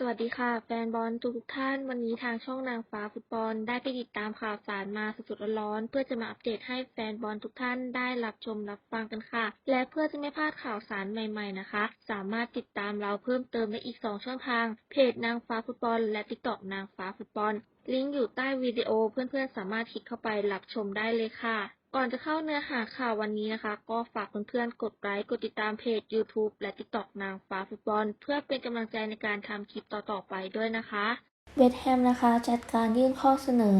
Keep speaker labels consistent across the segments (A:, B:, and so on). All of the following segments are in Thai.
A: สวัสดีค่ะ แฟนบอลทุกท่านวันนี้ทางช่องนางฟ้าฟุตบอลได้ไปติดตามข่าวสารมาสดๆร้อนๆเพื่อจะมาอัปเดตให้แฟนบอลทุกท่านได้รับชมรับฟังกันค่ะ และเพื่อจะไม่พลาดข่าวสารใหม่ ๆนะคะ สามารถติดตามเราเพิ่มเติมได้อีก 2 ช่องทาง เพจนางฟ้าฟุตบอล และ TikTok นางฟ้าฟุตบอล ลิงก์อยู่ใต้วิดีโอเพื่อนๆสามารถคลิกเข้าไปรับชมได้เลยค่ะ ก่อนจะเข้าเนื้อหาข่าววันนี้นะคะ ก็ฝากเพื่อนๆ กดไลค์ กดติดตามเพจ YouTube และ TikTok นางฟ้าฟุตบอล เพื่อเป็นกำลังใจในการทำคลิปต่อๆไปด้วยนะคะ
B: เวสแฮมนะคะจัดการยื่นข้อเสนอ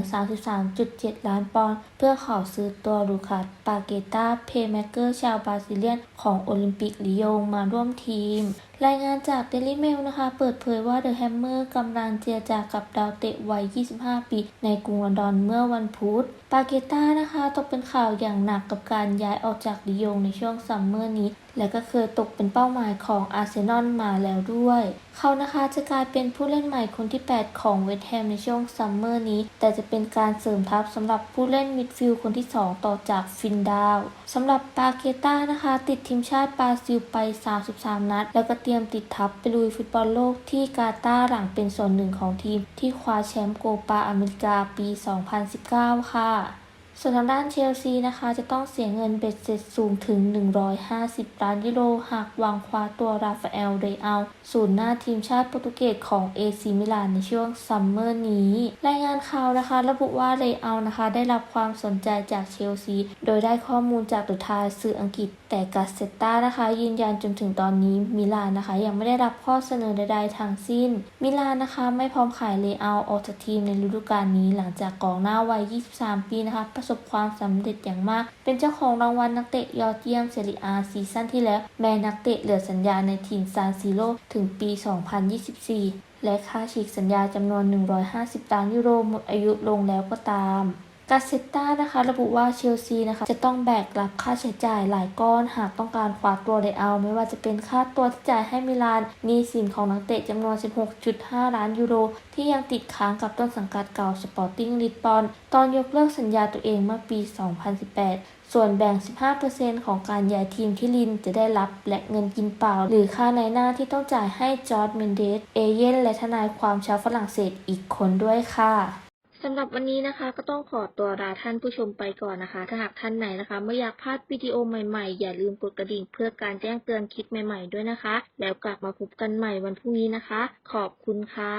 B: 33.7 ล้านปอนด์เพื่อขอซื้อตัวลูคัสปาเกตาเพย์แมกเกอร์ชาวบราซิเลียนของโอลิมปิกลิโยงมาร่วมทีม รายงานจาก Daily Mail นะคะ เปิดเผยว่าเดอะแฮมเมอร์กำลังเจรจากับดาวเตะวัย 25 ปี ในกรุงลอนดอนเมื่อวันพุธ ปาเกต้านะคะตกเป็นข่าวอย่างหนักกับการย้ายออกจากลิยงในช่วงซัมเมอร์นี้ และก็เคยตกเป็นเป้าหมายของอาร์เซนอลมาแล้วด้วย เขานะคะจะกลายเป็นผู้เล่นใหม่คนที่ 8 ของเวสต์แฮมในช่วงซัมเมอร์นี้ แต่จะเป็นการเสริมทัพสำหรับผู้เล่นมิดฟิลด์คนที่ 2 ต่อจากฟินดาวสำหรับปาเกต้านะคะ ติดทีมชาติบราซิลไป 33 นัด แล้วก็รียมติดทัพไปลุยฟุตบอลโลกที่กาตาร์หลังเป็นส่วนหนึ่งของทีมที่คว้าแชมป์โกปาอเมริกาปี 2019 ค่ะ ส่วนทางด้านเชลซีนะคะ จะต้องเสียเงินเบ็ดเสร็จสูงถึง 150 ล้านยูโรหากวางคว้าตัวราฟาเอลเรอัลศูนย์หน้าทีมชาติโปรตุเกสของเอซีมิลานในช่วงซัมเมอร์นี้ รายงานข่าวนะคะ ระบุว่าเรอัลนะคะ ได้รับความสนใจจากเชลซี โดยได้ข้อมูลจากเดอะไทยสื่ออังกฤษ แต่กาเซตตานะคะ ยืนยันจนถึงตอนนี้มิลานนะคะ ยังไม่ได้รับข้อเสนอใดๆทั้งสิ้น มิลานนะคะไม่พร้อมขายเรอัลออกจากทีมในฤดูกาลนี้หลังจากกองหน้าวัย 23 ปีนะคะประสบความสำเร็จอย่างมาก เป็นเจ้าของรางวัลนักเตะยอดเยี่ยมเซเรียอาซีซั่นที่แล้ว แม้นักเตะเหลือสัญญาในทีมซานซิโรถึงปี 2024 และค่าฉีกสัญญาจำนวน 150 ล้านยูโรหมดอายุลงแล้วก็ตาม กาเซตตานะคะระบุว่าเชลซีนะคะจะต้องแบกรับค่าใช้จ่ายหลายก้อนหากต้องการคว้าตัวเรอัลไม่ว่าจะเป็นค่าตัวที่จ่ายให้มิลานหนี้สินของนักเตะจำนวน 16.5 ล้านยูโร ที่ยังติดค้างกับต้นสังกัดเก่าสปอร์ติ้งลิสบอนตอนยกเลิกสัญญาตัวเองเมื่อปี 2018ส่วนแบ่ง 15%ของการย้ายทีมที่ลินจะได้รับและเงินกินเปล่า หรือค่าในหน้าที่ต้องจ่ายให้จอร์ดเมนเดส เอเย่นและทนายความชาวฝรั่งเศสอีกคนด้วยค่ะ
A: สำหรับวันนี้นะคะก็ต้องขอตัวลาท่านผู้ชมไปก่อนนะคะ ถ้าหากท่านไหนนะคะไม่อยากพลาดวิดีโอใหม่ๆ อย่าลืมกดกระดิ่งเพื่อการแจ้งเตือนคลิปใหม่ๆด้วยนะคะ แล้วกลับมาพบกันใหม่วันพรุ่งนี้นะคะ ขอบคุณค่ะ